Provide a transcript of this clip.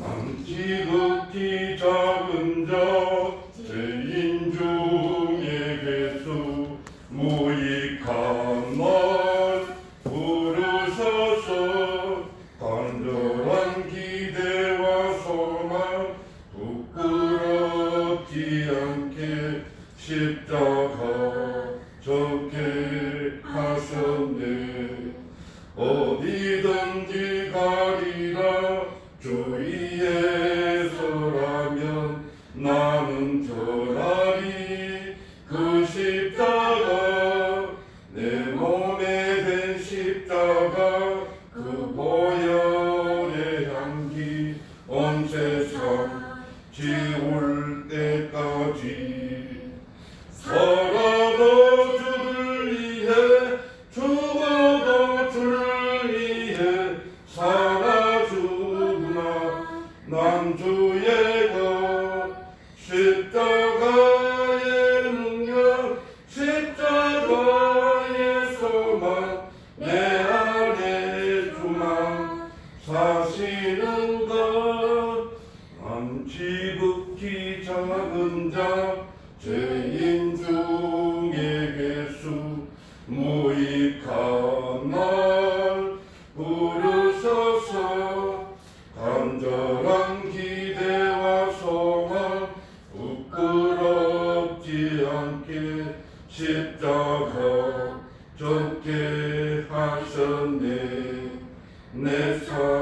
난 지극히 작은 자 죄인 중에 개수 무익한 말 부르셔서. 간절한 기대와 소망 부끄럽지 않게 십자가 적게 하셨네. 어디든지 가리라. 주위 그 십자가 내 몸에 된 십자가 그 보혈의 향기 온 세상 지울 때까지? 살아도 주를 위해 죽어도 주를 위해 살아주구나. 난 주의 죄인 중에 개수 무익한 날 부르셔서. 간절한 기대와 소망 부끄럽지 않게 십자가 적게 하셨네. 내 삶